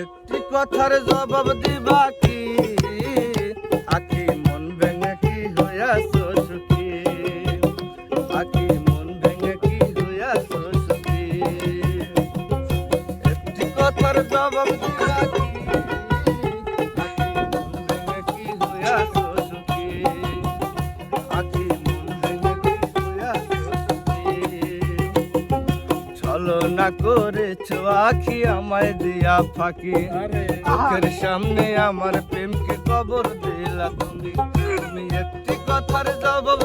একটি কথার জবাব দিবা কি? আখি মন ভেঙে কি হইয়াছ সুখী? আখি মন ভেঙে কি হইয়াছ সুখী? একটি কথার জবাব দিবা কি? ছলনা করেছ আখি আমায় দিয়া ফাঁকি। চোখের সামনে আমার প্রেমকে কবর দিলা তুমি তুমি একটি কথার জবাব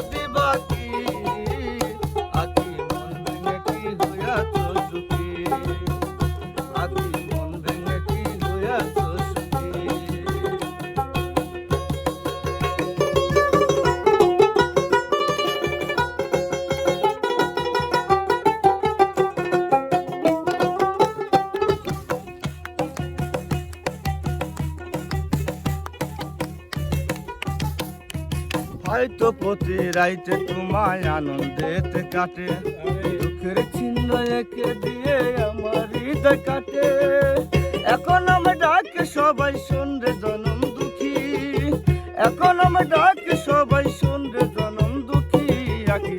হয়তো প্রতি রাইতে তোমায় আনন্দেতে কাটে। দুঃখের চিহ্ন একে দিয়ে আমার হৃদয় কাটে। এখন আমি ডাকে সবাই শুনরে জনম দুঃখী। এখন আমি ডাকে সবাই শুনরে জনম দুঃখী। আকি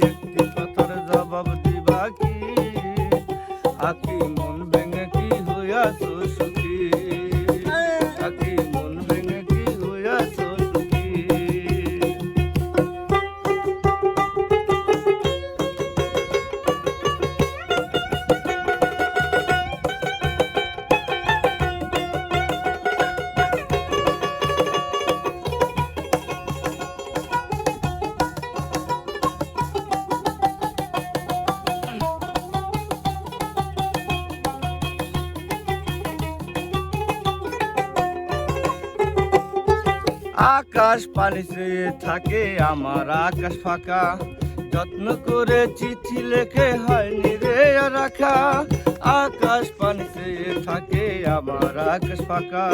আকাশ পানি চেয়ে থাকে, আমার আকাশ ফাঁকা। যত্ন করে চিঠি লেখে হয়নি রে রাখা আকাশ পানি চেয়ে থাকে, আমার আকাশ ফাঁকা।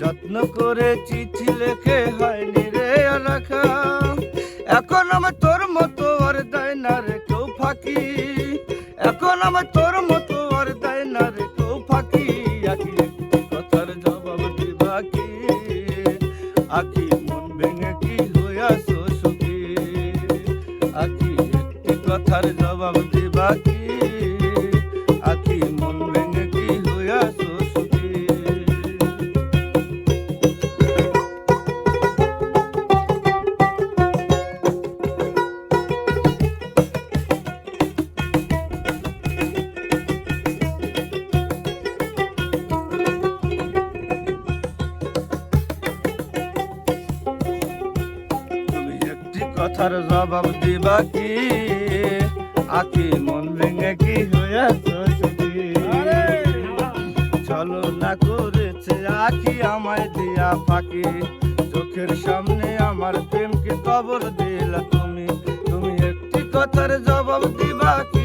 যত্ন করে চিঠি লেখে হয়নি রে রাখা এখন আমার তোর মতো আর দেয় না রে কেউ ফাঁকি। এখন আমার তোর মতো আর দেয় না রে কেউ ফাঁকি। কথার জবাব দিবা কি? আকি মন ভেঙে কি হইয়াছ সুখী? আকি একটি কথার জবাব দিবা কি? কথার জবাব দিবা কি? আকি মন ভেঙে কি হইয়াছ চলো না করেছে আখি আমায় দিয়া ফাঁকি। চোখের সামনে আমার প্রেমকে কবর দিলা তুমি। তুমি একটি কথার জবাব দিবা কি?